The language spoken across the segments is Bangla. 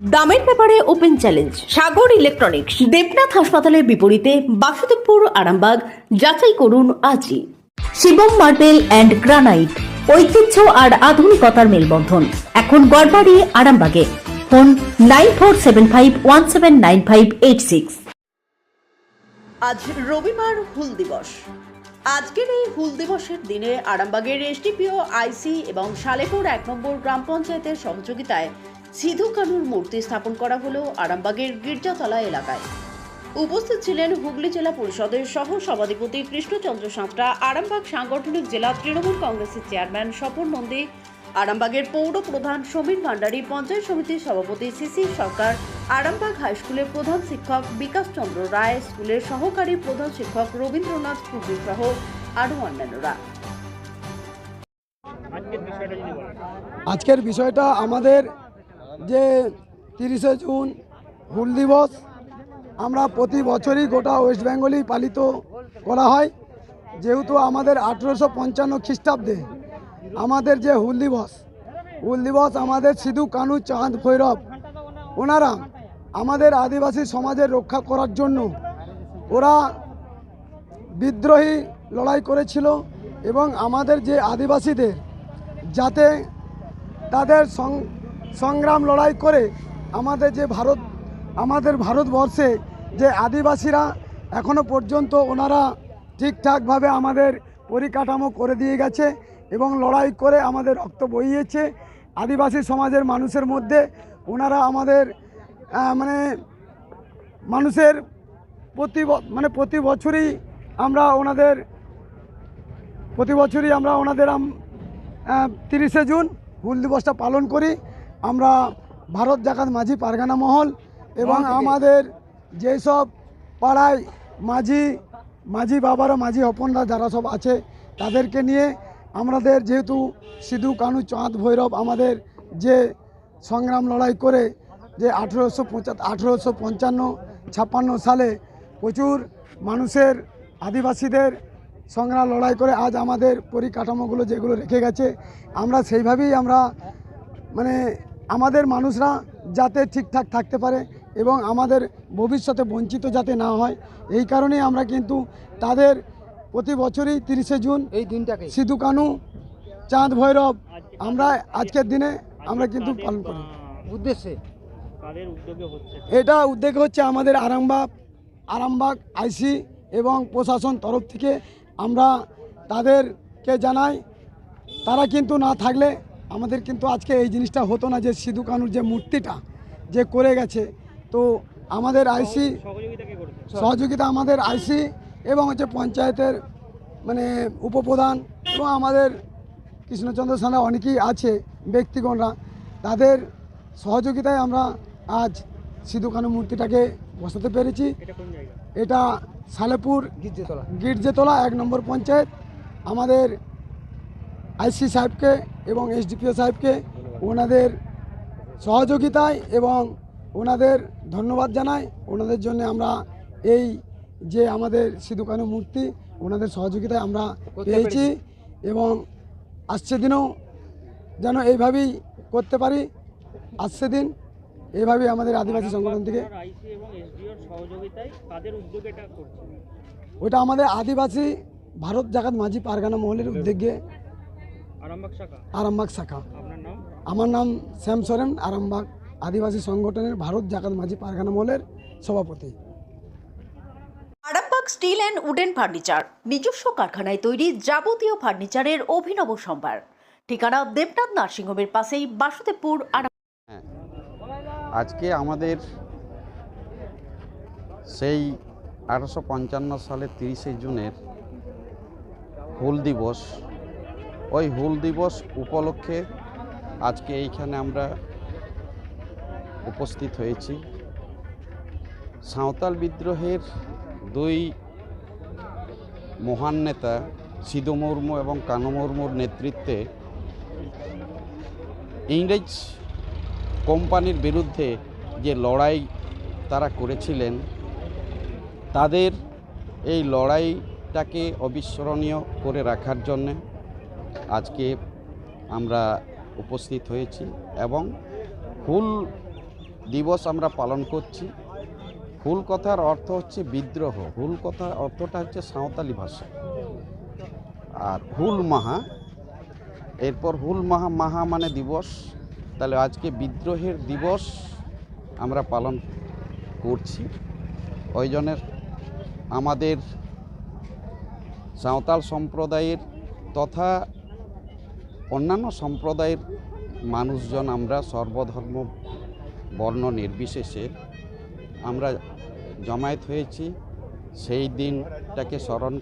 দামের ব্যাপারে open challenge, Sagar electronics, Debnath হাসপাতালের বিপরীতে বাসুদেবপুর, আরামবাগ, যাচাই করুন আজই। শিবম মার্বেল অ্যান্ড গ্রানাইট, ঐতিহ্য আর আধুনিকতার মেলবন্ধন। এখন গড়বাড়ি, আরামবাগে। Phone nine four seven five one seven nine five eight six. আজ রবিবার হুল দিবস। আজকের এই হুল দিবসের দিনে আরামবাগের এসডিপিও, আইসি এবং সালেপুর এক নম্বর গ্রাম পঞ্চায়েতের সহযোগিতায় সিধু কানুর মূর্তি স্থাপন করা হলো আরামবাগের গির্জাতলা এলাকায়। উপস্থিত ছিলেন হুগলি জেলা পরিষদের সহ সভাধিপতি কৃষ্ণচন্দ্র সাঁতরা, আরামবাগ সাংগঠনিক জেলা তৃণমূল কংগ্রেসের চেয়ারম্যান স্বপন নন্দী, আরামবাগের পৌর প্রধান সমীর ভান্ডারী, পঞ্চায়েত সমিতির সভাপতি সিসি সরকার, আরামবাগ হাই স্কুলের প্রধান শিক্ষক বিকাশ চন্দ্র রায়, স্কুলের সহকারী প্রধান শিক্ষক রবীন্দ্রনাথ টুকু সহ আরও অন্যান্যরা। আজকের বিষয়টা আমাদের যে তিরিশে জুন হুল দিবস আমরা প্রতি বছরই গোটা ওয়েস্ট বেঙ্গলেই পালিত করা হয়। যেহেতু আমাদের আঠেরোশো পঞ্চান্ন খ্রিস্টাব্দে আমাদের যে হুল দিবস হুল দিবস আমাদের সিধু কানু চাঁদ ভৈরব, ওনারা আমাদের আদিবাসী সমাজের রক্ষা করার জন্য ওরা বিদ্রোহী লড়াই করেছিল এবং আমাদের যে আদিবাসীদের যাতে তাদের সংগ্রাম লড়াই করে আমাদের যে ভারত, আমাদের ভারতবর্ষে যে আদিবাসীরা এখনও পর্যন্ত ওনারা ঠিকঠাকভাবে আমাদের পরিকাঠামো করে দিয়ে গেছে এবং লড়াই করে আমাদের রক্ত বইয়েছে। আদিবাসী সমাজের মানুষের মধ্যে ওনারা আমাদের মানে মানুষের প্রতি মানে প্রতি বছরই আমরা ওনাদের, প্রতি বছরই আমরা ওনাদের তিরিশে জুন হুল দিবসটা পালন করি। আমরা ভারত জাকাত মাঝি পারগানা মহল এবং আমাদের যেসব পাড়ায় মাঝি মাঝি বাবারা মাঝি অপনরা যারা সব আছে তাদেরকে নিয়ে আমাদের যেহেতু সিধু কানু চাঁদ ভৈরব আমাদের যে সংগ্রাম লড়াই করে যে আঠেরোশো পঁচা আঠেরোশো পঞ্চান্ন ছাপ্পান্ন সালে প্রচুর মানুষের আদিবাসীদের সংগ্রাম লড়াই করে আজ আমাদের পরিকাঠামোগুলো যেগুলো রেখে গেছে আমরা সেইভাবেই আমরা মানে আমাদের মানুষরা যাতে ঠিকঠাক থাকতে পারে এবং আমাদের ভবিষ্যতে বঞ্চিত যাতে না হয় এই কারণেই আমরা কিন্তু তাদের প্রতি বছরই তিরিশে জুন এই দিনটাকে। সিধু কানু চাঁদ ভৈরব আমরা আজকের দিনে আমরা কিন্তু পালন করি। উদ্দেশ্যে? এটা উদ্যোগ হচ্ছে আমাদের আরামবাগ আরামবাগ আইসি এবং প্রশাসন তরফ থেকে আমরা তাদেরকে জানাই তারা কিন্তু না থাকলে আমাদের কিন্তু আজকে এই জিনিসটা হতো না যে সিধু কানুর যে মূর্তিটা যে করে গেছে। তো আমাদের আইসি সহযোগিতা আমাদের আইসি এবং হচ্ছে পঞ্চায়েতের মানে উপপ্রধান এবং আমাদের কৃষ্ণচন্দ্র সানা অনেকেই আছে ব্যক্তিগণরা। তাদের সহযোগিতায় আমরা আজ সিধু কানু মূর্তিটাকে বসাতে পেরেছি। এটা সালেপুর গির্জেতলা। গির্জেতলা এক নম্বর পঞ্চায়েত। আমাদের আইসি সাহেবকে এবং এসডিপিও সাহেবকে ওনাদের সহযোগিতায় এবং ওনাদের ধন্যবাদ জানাই। ওনাদের জন্য আমরা এই যে আমাদের সিধু কানু মূর্তি ওনাদের সহযোগিতায় আমরা পেয়েছি এবং আসছে দিনও যেন এইভাবেই করতে পারি। আসছে দিন এইভাবেই আমাদের আদিবাসী সংগঠন থেকে। ওটা আমাদের আদিবাসী ভারত জাগাত মাঝি পারগানা মহলের উদ্যোগে আরামবাগ শাখা? আরামবাগ শাখা। আপনার নাম? আমার নাম শ্যাম সরেন আরামবাগ আদিবাসী সংগঠনের ভারত জাকাত মাঝি পারগানা মলের সভাপতি। Arambagh steel and wooden furniture নিজস্ব কারখানায় তৈরি যাবতীয় ফার্নিচারের অভিনব সম্ভার। ঠিকানা দেবনাথ নার্সিংহোমের পাশেই বাসুদেবপুর আরাম আজকে আমাদের সেই আঠারোশো পঞ্চান্ন সালের তিরিশে জুনের হুল দিবস ওই হুল দিবস উপলক্ষে আজকে এইখানে আমরা উপস্থিত হয়েছি। সাঁওতাল বিদ্রোহের দুই মহান নেতা, সিধু মুর্মু এবং কানু মুর্মুর নেতৃত্বে ইংরেজ কোম্পানির বিরুদ্ধে যে লড়াই তারা করেছিলেন, তাদের এই লড়াইটাকে অবিস্মরণীয় করে রাখার জন্যে আজকে আমরা উপস্থিত হয়েছি এবং হুল দিবস আমরা পালন করছি। হুল কথার অর্থ হচ্ছে বিদ্রোহ। হুল কথার অর্থটা হচ্ছে সাঁওতালি ভাষা। আর হুল মাহা, এরপর হুল মাহা মাহা মানে দিবস। তাহলে আজকে বিদ্রোহের দিবস আমরা পালন করছি। ওই জন্যের আমাদের সাঁওতাল সম্প্রদায়ের তথা অন্যান্য সম্প্রদায়ের মানুষজন আমরা সর্বধর্ম বর্ণ নির্বিশেষে আমরা জমায়েত হয়েছি সেই দিনটাকে স্মরণ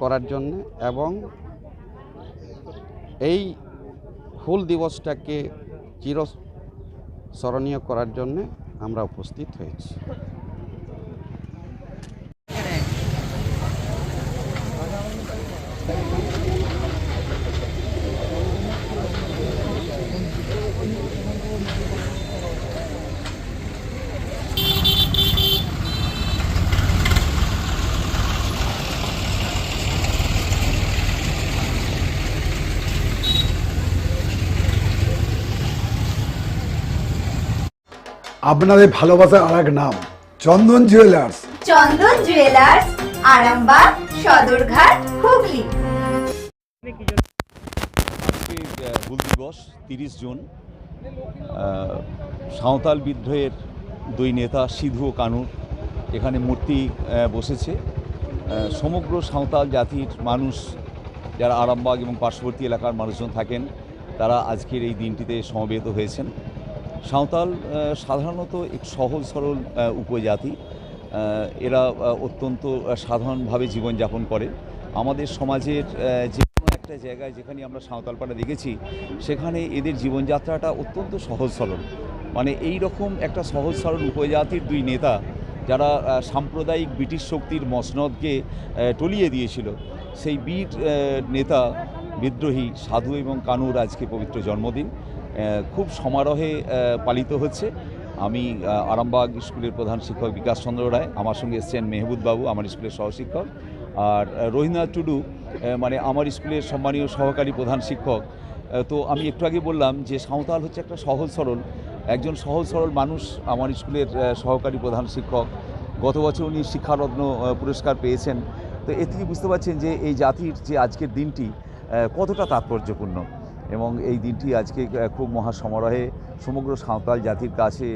করার জন্য এবং এই হুল দিবসটাকে চির স্মরণীয় করার জন্য আমরা উপস্থিত হয়েছি। আপনাদের ভালোবাসার আর এক নাম চন্দন জুয়েলার্স চন্দন জুয়েলার্স আরামবাগ সদরঘাট হুগলি। হুল দিবস তিরিশ জুন। সাঁওতাল বিদ্রোহের দুই নেতা সিধু ও কানুর এখানে মূর্তি বসেছে। সমগ্র সাঁওতাল জাতির মানুষ যারা আরামবাগ এবং পার্শ্ববর্তী এলাকার মানুষজন থাকেন তারা আজকের এই দিনটিতে সমবেত হয়েছেন। সাঁওতাল সাধারণত এক সহজ, সরল উপজাতি। এরা অত্যন্ত সাধারণভাবে জীবনযাপন করে। আমাদের সমাজের যে কোনো একটা জায়গায় যেখানে আমরা সাঁওতালপাড়া দেখেছি, সেখানে এদের জীবনযাত্রাটা অত্যন্ত সহজ, সরল। মানে এই রকম একটা সহজ, সরল উপজাতির দুই নেতা, যারা সাম্প্রদায়িক ব্রিটিশ শক্তির মসনদকে টলিয়ে দিয়েছিল, সেই বীর নেতা, বিদ্রোহী, সাধু এবং কানুর আজকে পবিত্র জন্মদিন। খুব সমারোহে পালিত হচ্ছে। আমি আরামবাগ স্কুলের প্রধান শিক্ষক বিকাশ চন্দ্র রায় আমার সঙ্গে এসছেন মেহবুদ বাবু আমার স্কুলের সহশিক্ষক আর আহ, রোহিনাথ টুডু মানে আমার স্কুলের সম্মানীয় সহকারী প্রধান শিক্ষক। তো আমি একটু আগে বললাম যে সাঁওতাল হচ্ছে একটা সহজ সরল। একজন সহজ সরল মানুষ আমার স্কুলের সহকারী প্রধান শিক্ষক। গত বছর উনি শিক্ষারত্ন পুরস্কার পেয়েছেন। তো এ থেকে বুঝতে পারছেন যে এই জাতির যে আজকের দিনটি কতটা তাৎপর্যপূর্ণ। এবং এই দিনটি আজকে খুব মহা সমারোহে সমগ্র সাঁওতাল জাতির কাছে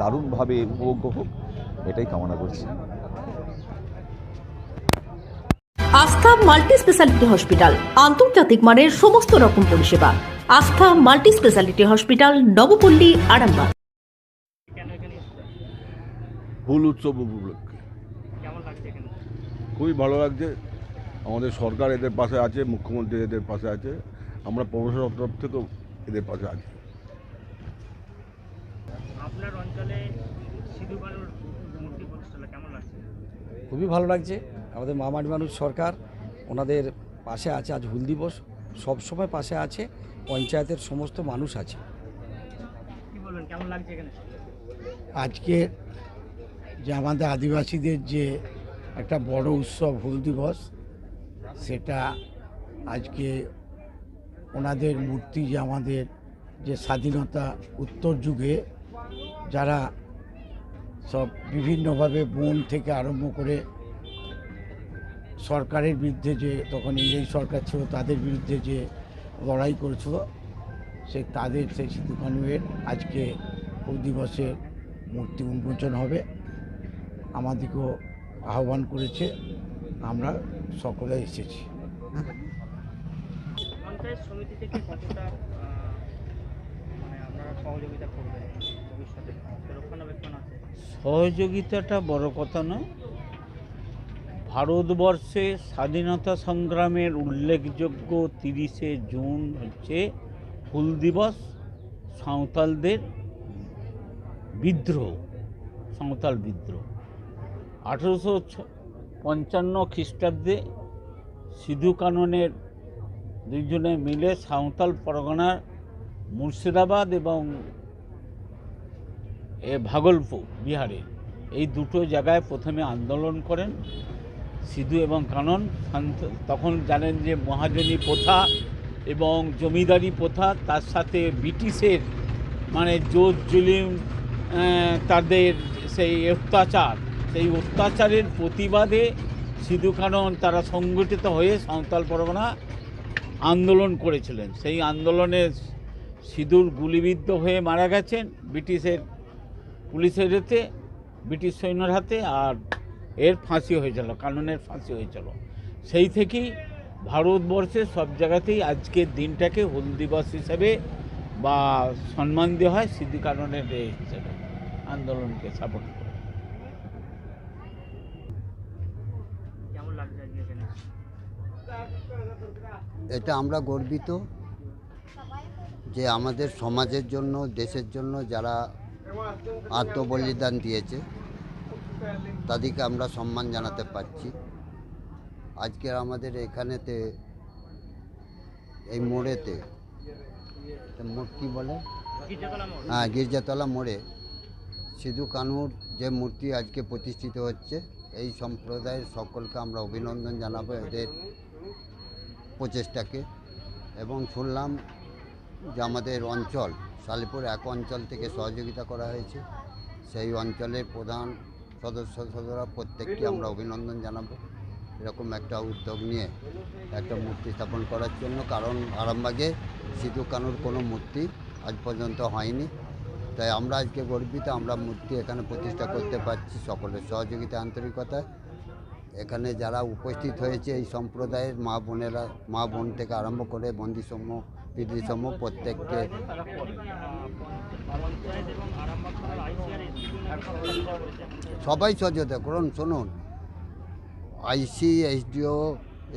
দারুণভাবে উপভোগ্য হোক এটাই কামনা করছি। আস্থা মাল্টি স্পেশালিটি হসপিটাল আন্তর্জাতিক মানের সমস্ত রকম পরিষেবা। Astha multi speciality hospital Nabapally Arambagh? Hul উৎসব উপলক্ষে কেমন লাগছে এখানে খুবই ভালো লাগছে। আমাদের সরকার এদের পাশে আছে মুখ্যমন্ত্রী এদের পাশে আছে। আমরা প্রশাসনের তরফ থেকেও এদের পাশে আছি। আপনার অঞ্চলে সিধু কানুর মূর্তি প্রতিষ্ঠা কেমন লাগছে? খুবই ভালো লাগছে। আমাদের মামাটি মানুষ সরকার ওনাদের পাশে আছে আজ হুল দিবস সবসময় পাশে আছে পঞ্চায়েতের সমস্ত মানুষ আছে। কি কেমন লাগছে এখানে? আজকে যে আমাদের আদিবাসীদের যে একটা বড় উৎসব হুল দিবস সেটা আজকে ওনাদের মূর্তি যে আমাদের যে স্বাধীনতা উত্তর যুগে, যারা সব বিভিন্নভাবে বন থেকে আরম্ভ করে সরকারের বিরুদ্ধে যে, তখন ইংরেজ সরকার ছিল, তাদের বিরুদ্ধে যে লড়াই করেছিল, সে তাদের সেই সিধুকানুয়ের আজকে দিবসের মূর্তি উন্মোচন হবে। আমাদেরকেও আহ্বান করেছে, আমরা সকলে এসেছি। পঞ্চায়েত সমিতি থেকে কতটা মানে আপনারা সহযোগিতা করবেন ভবিষ্যতে? রক্ষণাবেক্ষণ আছে? সহযোগিতাটা বড় কথা নয়। ভারতবর্ষে স্বাধীনতা সংগ্রামের উল্লেখযোগ্য তিরিশে জুন হচ্ছে হুল দিবস, সাঁওতালদের বিদ্রোহ, সাঁওতাল বিদ্রোহ। আঠেরোশো পঞ্চান্ন খ্রিস্টাব্দে সিধু কাননের দুইজনে মিলে সাঁওতাল পরগনার মুর্শিদাবাদ এবং এ ভাগলপুর, বিহারে। এই দুটো জায়গায় প্রথমে আন্দোলন করেন সিধু এবং কানন। তখন জানেন যে মহাজনী প্রথা এবং জমিদারি প্রথা, তার সাথে ব্রিটিশের মানে জোর জুলিম তাদের সেই অত্যাচার। সেই অত্যাচারের প্রতিবাদে সিধু কানন তারা সংগঠিত হয়ে সাঁওতাল পরগনা আন্দোলন করেছিলেন। সেই আন্দোলনে সিঁদুর গুলিবিদ্ধ হয়ে মারা গেছেন ব্রিটিশের পুলিশের হাতে, ব্রিটিশ সৈন্যর হাতে, আর এর ফাঁসি হয়েছিল, কাননের ফাঁসি হয়েছিল। সেই থেকেই ভারতবর্ষের সব জায়গাতেই আজকের দিনটাকে হুল দিবস হিসেবে বা সম্মান দেওয়া হয়, সিদ্ধি কাননের হিসেবে আন্দোলনকে সাপোর্ট করে কেমন লাগছে আজকে এখানে এটা আমরা গর্বিত যে আমাদের সমাজের জন্য দেশের জন্য যারা আত্মবলিদান দিয়েছে তাদেরকে আমরা সম্মান জানাতে পারছি। আজকে আমাদের এখানেতে এই মোড়েতে মোড় কী বলে? হ্যাঁ গির্জাতলা মোড়ে সিধু কানুর যে মূর্তি আজকে প্রতিষ্ঠিত হচ্ছে এই সম্প্রদায়ের সকলকে আমরা অভিনন্দন জানাব। এদের প্রচেষ্টাকে এবং শুনলাম যে আমাদের অঞ্চল, শালিপুর এক অঞ্চল থেকে সহযোগিতা করা হয়েছে। সেই অঞ্চলের প্রধান সদস্য সদস্যরা প্রত্যেককে আমরা অভিনন্দন জানাব। এরকম একটা উদ্যোগ নিয়ে একটা মূর্তি স্থাপন করার জন্য, কারণ আরামবাগে সিধু কানুর কোনো মূর্তি আজ পর্যন্ত হয়নি। তাই আমরা আজকে গর্বিত, আমরা মূর্তি এখানে প্রতিষ্ঠা করতে পারছি সকলের সহযোগিতা, আন্তরিকতায়। এখানে যারা উপস্থিত হয়েছে এই সম্প্রদায়ের মা বোনেরা, মা বোন থেকে আরম্ভ করে বন্দিসমূহ পিতৃসমূহ প্রত্যেককে। সবাই সহযোগিতা করুন, শুনুন। আইসি এসডিও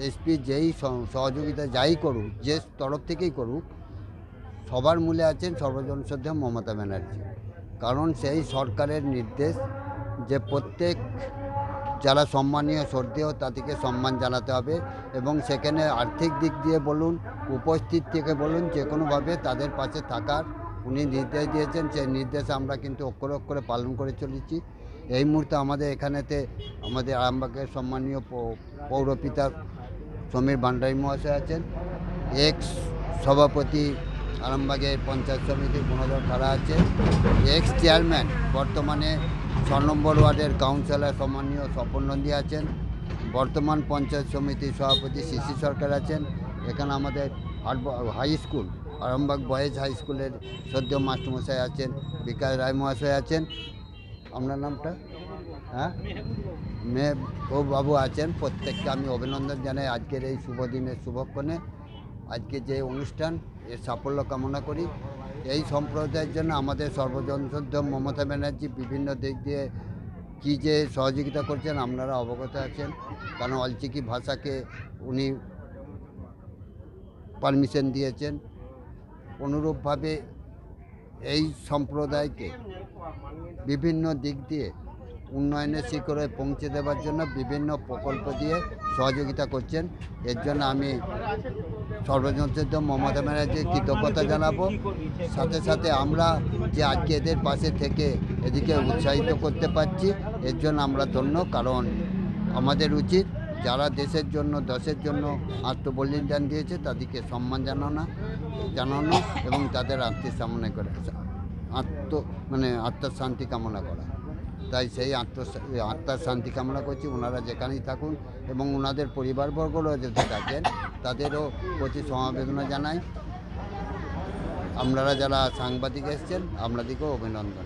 এসপি যেই সহযোগিতা যাই করুক, যে তরফ থেকেই করুক, সবার মূলে আছেন সর্বজন শ্রদ্ধা মমতা ব্যানার্জি। কারণ সেই সরকারের নির্দেশ যে প্রত্যেক যারা সম্মানীয়, শ্রদ্ধেয়, তাদেরকে সম্মান জানাতে হবে এবং সেখানে আর্থিক দিক দিয়ে বলুন, উপস্থিত থেকে বলুন, যে কোনোভাবে তাদের পাশে থাকার উনি নির্দেশ দিয়েছেন। সেই নির্দেশ আমরা কিন্তু অক্ষরে অক্ষরে পালন করে চলেছি। এই মুহূর্তে আমাদের এখানেতে আমাদের আরামবাগের সম্মানীয় পৌরপিতা সমীর ভান্ডারী মহাশয় আছেন। এক্স সভাপতি আরামবাগের পঞ্চায়েত সমিতির গুণধর খাড়া আছে। এক্স চেয়ারম্যান বর্তমানে ছ নম্বর ওয়ার্ডের কাউন্সিলর সম্মানীয় স্বপন নন্দী আছেন। বর্তমান পঞ্চায়েত সমিতির সভাপতি শিশি সরকার আছেন। এখানে আমাদের high school, Arambagh boys high স্কুলের সদ্য মাস্টারমশাই আছেন, বিকাশ রায় মহাশয় আছেন। আপনার নামটা? হ্যাঁ? মেয়ে ও বাবু আছেন। প্রত্যেককে আমি অভিনন্দন জানাই আজকের এই শুভ দিনের শুভক্ষণে। আজকে যে অনুষ্ঠান, এর সাফল্য কামনা করি। এই সম্প্রদায়ের জন্য আমাদের সর্বজনশুদ্ধ মমতা ব্যানার্জি বিভিন্ন দিক দিয়ে কী যে সহযোগিতা করছেন, আপনারা অবগত আছেন। কারণ অলচিকি ভাষাকে উনি পারমিশন দিয়েছেন। অনুরূপভাবে এই সম্প্রদায়কে বিভিন্ন দিক দিয়ে উন্নয়নের শিখরে পৌঁছে দেওয়ার জন্য বিভিন্ন প্রকল্প দিয়ে সহযোগিতা করছেন। এর জন্য আমি সর্বজনসিদ্ধ মমতা ব্যানার্জির কৃতজ্ঞতা জানাব। সাথে সাথে আমরা যে আজকে এদের পাশে থেকে এদিকে উৎসাহিত করতে পারছি, এর জন্য আমরা ধন্য। কারণ আমাদের উচিত যারা দেশের জন্য দেশের জন্য আত্মবলিদান দিয়েছে, তাদেরকে সম্মান জানানো জানানো এবং তাদের আত্মীয় কামনা করে আত্ম মানে আত্মার শান্তি কামনা করা। তাই সেই আত্ম আত্মার শান্তি কামনা করছি। ওনারা যেখানেই থাকুন এবং ওনাদের পরিবারবর্গরও যদি থাকেন তাদেরও প্রতি সমাবেদনা জানাই। আপনারা যারা সাংবাদিক এসছেন, আপনাদেরকেও অভিনন্দন।